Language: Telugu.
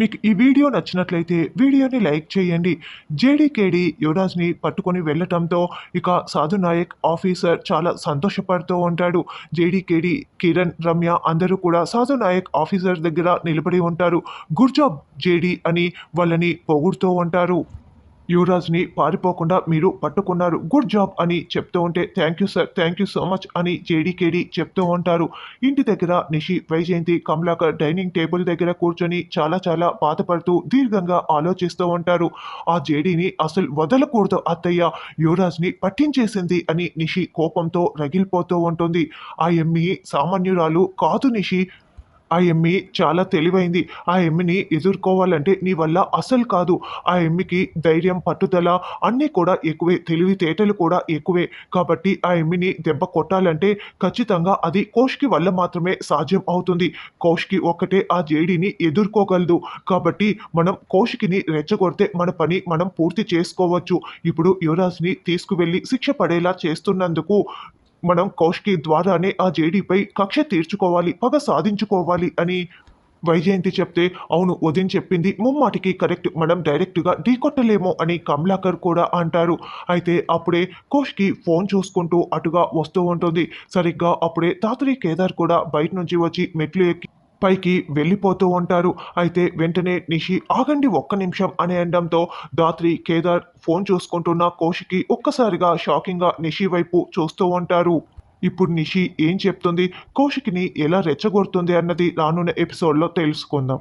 మీకు ఈ వీడియో నచ్చినట్లయితే వీడియోని లైక్ చేయండి. జేడీకేడి యువరాజ్ని పట్టుకొని వెళ్ళటంతో ఇక సాధు నాయక్ ఆఫీసర్ చాలా సంతోషపడుతూ ఉంటాడు. జేడీకేడి కిరణ్ రమ్య అందరూ కూడా సాధు నాయక్ ఆఫీసర్ దగ్గర నిలబడి ఉంటారు. గుర్జాబ్ జేడీ అని వాళ్ళని పొగుడుతూ ఉంటారు. యువరాజ్ని పారిపోకుండా మీరు పట్టుకున్నారు. గుడ్ జాబ్ అని చెప్తూ ఉంటే thank you sir thank you so much అని జేడీకేడి చెప్తూ ఉంటారు. ఇంటి దగ్గర నిషి వైజయంతి కమలాకర్ డైనింగ్ టేబుల్ దగ్గర కూర్చొని చాలా చాలా బాధపడుతూ దీర్ఘంగా ఆలోచిస్తూ ఉంటారు. ఆ జేడీని అసలు వదలకూడదు అత్తయ్య యువరాజ్ని పట్టించేసింది అని నిషి కోపంతో రగిలిపోతూ ఉంటుంది. ఆ ఎమ్మి సామాన్యురాలు కాదు నిషి ఆ ఎమ్మి చాలా తెలివైంది. ఆ ఎమ్మిని ఎదుర్కోవాలంటే నీ వల్ల అసలు కాదు. ఆ ఎమ్మికి ధైర్యం పట్టుదల అన్నీ కూడా ఎక్కువే. తెలివితేటలు కూడా ఎక్కువే. కాబట్టి ఆ ఎమ్మిని దెబ్బ కొట్టాలంటే ఖచ్చితంగా అది కోష్కి వల్ల మాత్రమే సాధ్యం అవుతుంది. కోష్కి ఒక్కటే ఆ జేడీని ఎదుర్కోగలదు. కాబట్టి మనం కోష్కిని రెచ్చగొడితే మన పని మనం పూర్తి చేసుకోవచ్చు. ఇప్పుడు యువరాజ్ని తీసుకువెళ్ళి శిక్ష పడేలా చేస్తున్నందుకు మనం కౌష్కి ద్వారానే ఆ జేడీపై కక్ష తీర్చుకోవాలి పగ సాధించుకోవాలి అని వైజయంతి చెప్తే అవును ఉదయం చెప్పింది ముమ్మాటికి కరెక్ట్ మనం డైరెక్ట్గా ఢీకొట్టలేమో అని కమలాకర్ కూడా అంటారు. అయితే అప్పుడే కోష్కి ఫోన్ చూసుకుంటూ అటుగా వస్తూ ఉంటుంది. సరిగ్గా అప్పుడే తాతరి కేదార్ కూడా బయట నుంచి వచ్చి మెట్లు ఎక్కి పైకి వెళ్ళిపోతూ ఉంటారు. అయితే వెంటనే నిషి ఆగండి ఒక్క నిమిషం అని అనడంతో దాత్రి కేదార్ ఫోన్ చూసుకుంటున్న కోషికి ఒక్కసారిగా షాకింగ్గా నిషి వైపు చూస్తూ ఉంటారు. ఇప్పుడు నిషి ఏం చెప్తుంది? కోషికిని ఎలా రెచ్చగొడుతుంది అన్నది రానున్న ఎపిసోడ్లో తెలుసుకుందాం.